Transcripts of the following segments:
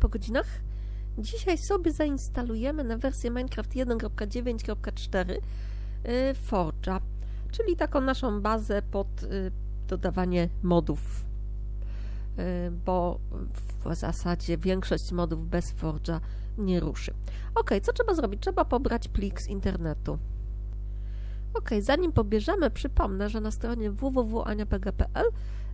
po godzinach. Dzisiaj sobie zainstalujemy na wersję Minecraft 1.9.4 y, Forge'a, czyli taką naszą bazę pod y, dodawanie modów, y, bo w zasadzie większość modów bez Forge'a nie ruszy. Ok, co trzeba zrobić? Trzeba pobrać plik z internetu. Ok, zanim pobierzemy, przypomnę, że na stronie www.aniapg.pl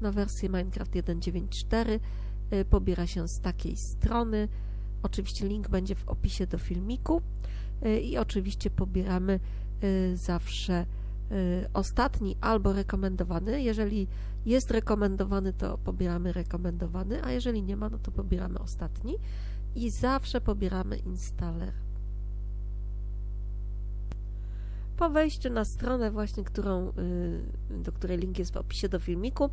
na wersję Minecraft 1.9.4 y, pobiera się z takiej strony. Oczywiście link będzie w opisie do filmiku y, i oczywiście pobieramy y, zawsze ostatni albo rekomendowany. Jeżeli jest rekomendowany, to pobieramy rekomendowany, a jeżeli nie ma, no to pobieramy ostatni i zawsze pobieramy installer. Po wejściu na stronę właśnie, którą, do której link jest w opisie do filmiku,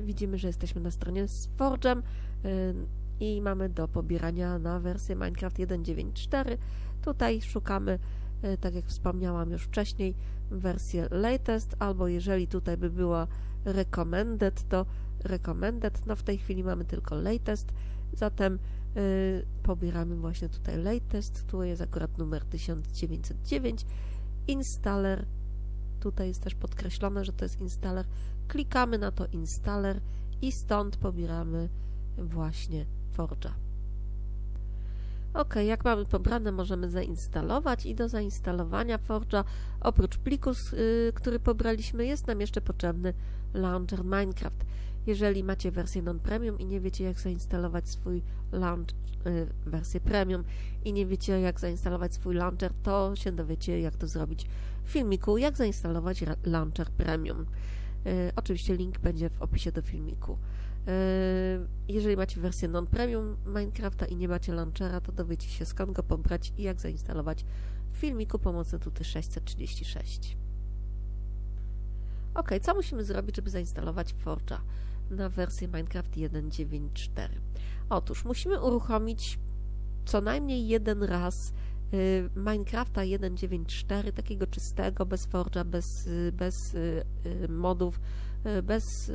widzimy, że jesteśmy na stronie z Forge'em e, i mamy do pobierania na wersję Minecraft 1.9.4. Tutaj szukamy, e, tak jak wspomniałam już wcześniej, wersję latest, albo jeżeli tutaj by była recommended, to recommended. No w tej chwili mamy tylko latest, zatem pobieramy właśnie tutaj latest, tu jest akurat numer 1909, installer, tutaj jest też podkreślone, że to jest installer klikamy na to installer i stąd pobieramy właśnie Forge'a. Ok, jak mamy pobrane, możemy zainstalować i do zainstalowania Forge'a oprócz pliku, yy, który pobraliśmy, jest nam jeszcze potrzebny launcher Minecraft. Jeżeli macie wersję non-premium i nie wiecie jak zainstalować swój launch, yy, wersję premium i nie wiecie jak zainstalować swój launcher, to się dowiecie jak to zrobić w filmiku, jak zainstalować launcher premium. E, oczywiście link będzie w opisie do filmiku. E, jeżeli macie wersję non-premium Minecrafta i nie macie launchera, to dowiecie się skąd go pobrać i jak zainstalować w filmiku pomocne tuty 636. Ok, co musimy zrobić, żeby zainstalować Forge'a na wersję Minecraft 1.9.4? Otóż musimy uruchomić co najmniej jeden raz Y, Minecrafta 1.9.4, takiego czystego, bez Forge'a, bez, y, bez y, modów, bez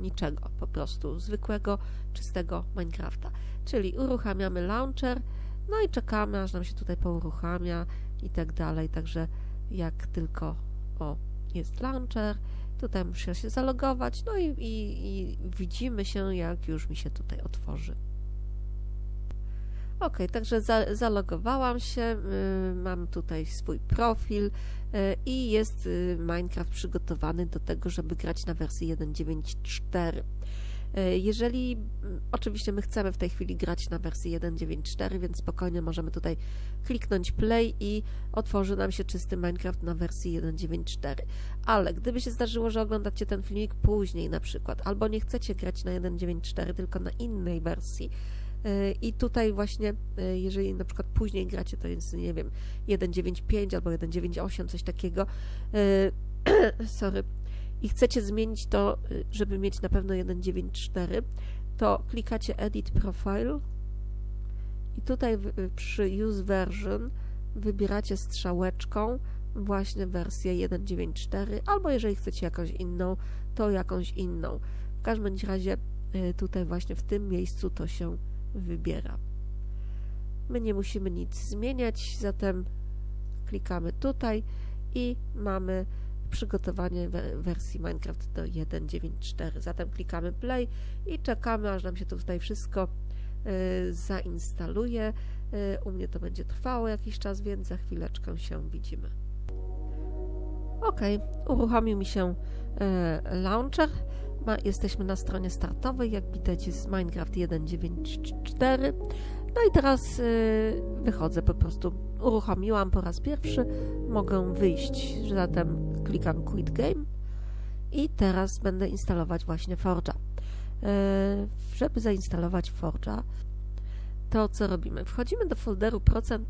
niczego, po prostu zwykłego, czystego Minecrafta. Czyli uruchamiamy launcher, no i czekamy, aż nam się tutaj pouruchamia i tak dalej, także jak tylko o, jest launcher, tutaj muszę się zalogować, no i, i, i widzimy się, jak już mi się tutaj otworzy. Ok, także za, zalogowałam się, y, mam tutaj swój profil y, i jest y, Minecraft przygotowany do tego, żeby grać na wersji 1.9.4. Jeżeli oczywiście my chcemy w tej chwili grać na wersji 1.9.4, więc spokojnie możemy tutaj kliknąć play i otworzy nam się czysty Minecraft na wersji 1.9.4. Ale gdyby się zdarzyło, że oglądacie ten filmik później na przykład, albo nie chcecie grać na 1.9.4, tylko na innej wersji, i tutaj właśnie, e, jeżeli na przykład później gracie, to jest, nie wiem, 1.9.5 albo 1.9.8, coś takiego, e, sorry, i chcecie zmienić to, e, żeby mieć na pewno 1.9.4, to klikacie Edit Profile i tutaj przy Use Version wybieracie strzałeczką właśnie wersję 1.9.4, albo jeżeli chcecie jakąś inną, to jakąś inną. W każdym razie tutaj właśnie w tym miejscu to się wybiera. My nie musimy nic zmieniać, zatem klikamy tutaj i mamy przygotowanie wersji Minecraft do 1.9.4. Zatem klikamy play i czekamy, aż nam się tutaj wszystko y, zainstaluje. Y, u mnie to będzie trwało jakiś czas, więc za chwileczkę się widzimy. Ok, uruchomił mi się y, launcher. Ma, jesteśmy na stronie startowej, jak widać jest Minecraft 1.9.4. No i teraz y, wychodzę po prostu. Uruchomiłam po raz pierwszy, mogę wyjść, zatem klikam Quit Game i teraz będę instalować właśnie Forge'a. Y, żeby zainstalować Forge'a, to co robimy? Wchodzimy do folderu procent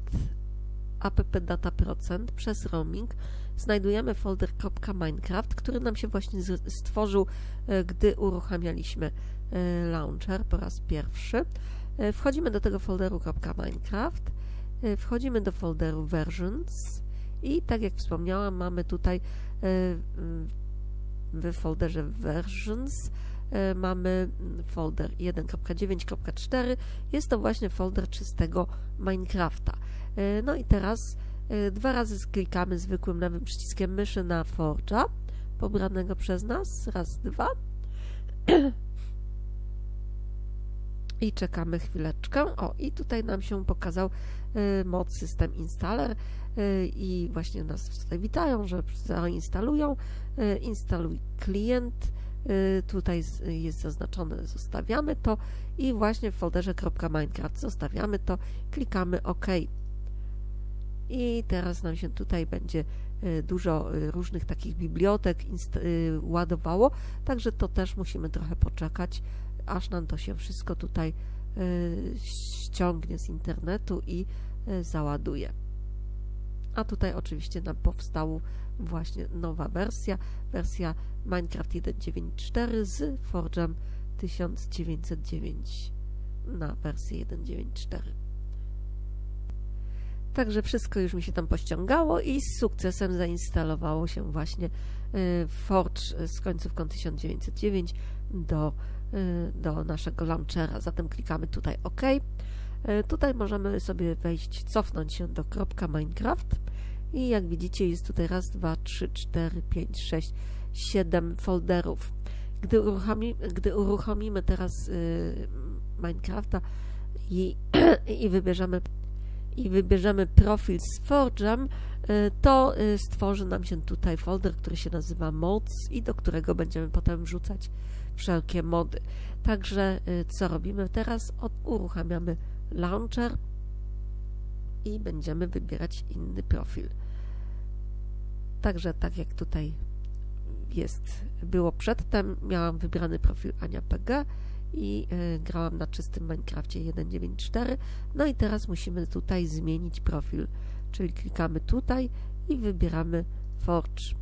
app procent przez roaming, znajdujemy folder .minecraft, który nam się właśnie stworzył, e, gdy uruchamialiśmy launcher po raz pierwszy. E, wchodzimy do tego folderu .minecraft, wchodzimy do folderu versions i tak jak wspomniałam, mamy tutaj w folderze versions mamy folder 1.9.4. Jest to właśnie folder czystego Minecrafta. No i teraz dwa razy klikamy zwykłym lewym przyciskiem myszy na Forge'a pobranego przez nas. Raz, dwa. I czekamy chwileczkę. O, i tutaj nam się pokazał mod System Installer i właśnie nas tutaj witają, że zainstalują. Instaluj klient Y, tutaj jest zaznaczone, zostawiamy to i właśnie w folderze .minecraft zostawiamy to, klikamy OK. I teraz nam się tutaj będzie y, dużo y, różnych takich bibliotek ładowało, także to też musimy trochę poczekać, aż nam to się wszystko tutaj ściągnie z internetu i załaduje. A tutaj oczywiście nam powstała właśnie nowa wersja, wersja Minecraft 1.9.4 z Forge'em 1909 na wersję 1.9.4. Także wszystko już mi się tam pościągało i z sukcesem zainstalowało się właśnie y, Forge z końcówką 1909 do, y, do naszego launchera. Zatem klikamy tutaj OK. Y, tutaj możemy sobie wejść, cofnąć się do .minecraft i jak widzicie jest tutaj raz, dwa, trzy, cztery, pięć, sześć, siedem folderów. Gdy, uruchomi, gdy uruchomimy teraz y, Minecrafta i, i wybierzemy i wybierzemy profil z Forge'em, y, to stworzy nam się tutaj folder, który się nazywa mods i do którego będziemy potem wrzucać wszelkie mody. Także y, co robimy teraz? Uruchamiamy launcher i będziemy wybierać inny profil. Także tak jak tutaj jest, było przedtem, miałam wybrany profil Ania PG i y, grałam na czystym Minecrafcie 1.9.4. No i teraz musimy tutaj zmienić profil, czyli klikamy tutaj i wybieramy Forge.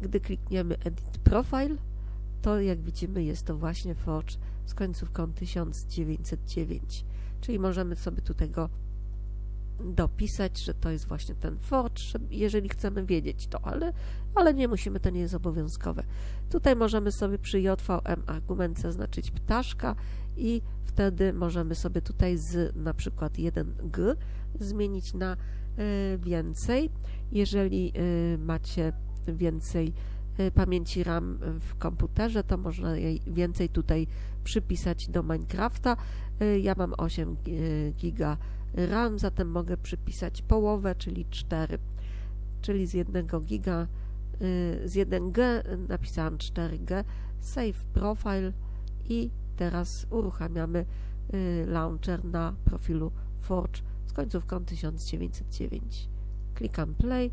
Gdy klikniemy Edit Profile, to jak widzimy jest to właśnie Forge z końcówką 1909, czyli możemy sobie tutaj go dopisać, że to jest właśnie ten forge, jeżeli chcemy wiedzieć to, ale, ale nie musimy, to nie jest obowiązkowe. Tutaj możemy sobie przy JVM argument zaznaczyć ptaszka i wtedy możemy sobie tutaj z na przykład 1G zmienić na y, więcej. Jeżeli y, macie więcej y, pamięci RAM w komputerze, to można jej więcej tutaj przypisać do Minecrafta. Ja mam 8 giga RAM, zatem mogę przypisać połowę, czyli 4, czyli z 1 giga, y, z 1G napisałam 4G, Save Profile i teraz uruchamiamy y, launcher na profilu Forge z końcówką 1909. Klikam Play,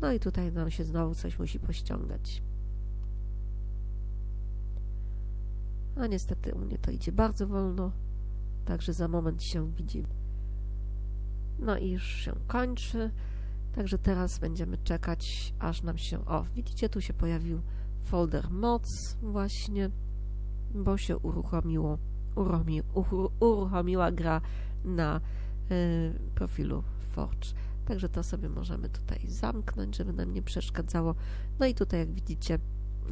no i tutaj nam się znowu coś musi pościągać. A niestety u mnie to idzie bardzo wolno, także za moment się widzimy. No i już się kończy. Także teraz będziemy czekać, aż nam się... O, widzicie, tu się pojawił folder moc właśnie, bo się uruchomiło, uruchomi, uruchomiła gra na y, profilu Forge. Także to sobie możemy tutaj zamknąć, żeby nam nie przeszkadzało. No i tutaj, jak widzicie,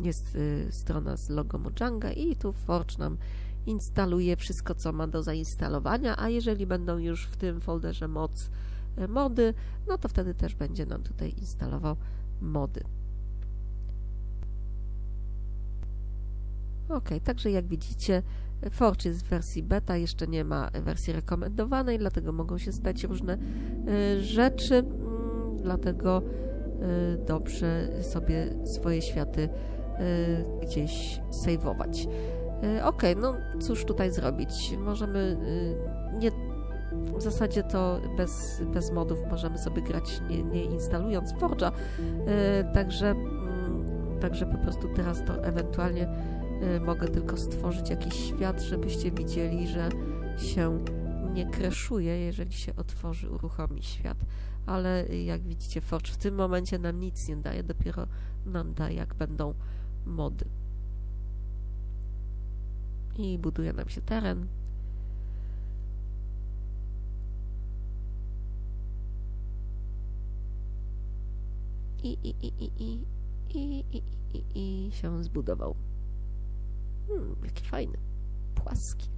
jest y, strona z logo Mojanga i tu Forge nam instaluje wszystko, co ma do zainstalowania, a jeżeli będą już w tym folderze moc e, mody, no to wtedy też będzie nam tutaj instalował mody. Ok, także jak widzicie, Forge jest w wersji beta, jeszcze nie ma wersji rekomendowanej, dlatego mogą się stać różne y, rzeczy, y, dlatego y, dobrze sobie swoje światy gdzieś. E, okej, okay, no cóż tutaj zrobić? Możemy nie w zasadzie to bez, bez modów możemy sobie grać nie, nie instalując Forge'a, e, także, mm, także po prostu teraz to ewentualnie e, mogę tylko stworzyć jakiś świat, żebyście widzieli, że się nie kreszuje, jeżeli się otworzy, uruchomi świat. Ale jak widzicie, Forge w tym momencie nam nic nie daje, dopiero nam da, jak będą mody. I buduje nam się teren. I, i, i, i, i, i, i, i, i się zbudował. Hmm, jaki fajny. Płaski.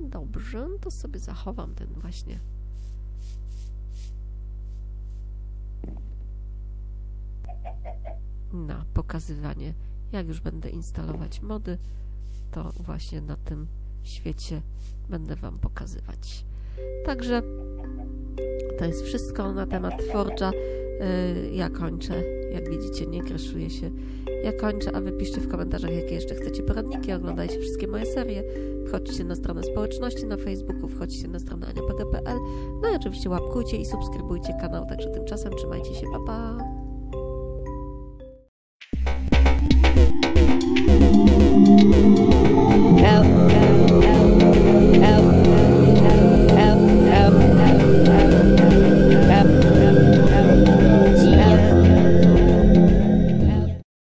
Dobrze, to sobie zachowam ten właśnie na pokazywanie. Jak już będę instalować mody, to właśnie na tym świecie będę Wam pokazywać. Także to jest wszystko na temat Forge'a. Y, ja kończę. Jak widzicie, nie kraszuję się. Ja kończę, a wy piszcie w komentarzach, jakie jeszcze chcecie poradniki. Oglądajcie wszystkie moje serie. Wchodźcie na stronę społeczności na Facebooku, wchodźcie na stronę aniapg.pl. No i oczywiście łapkujcie i subskrybujcie kanał. Także tymczasem trzymajcie się. Pa, pa!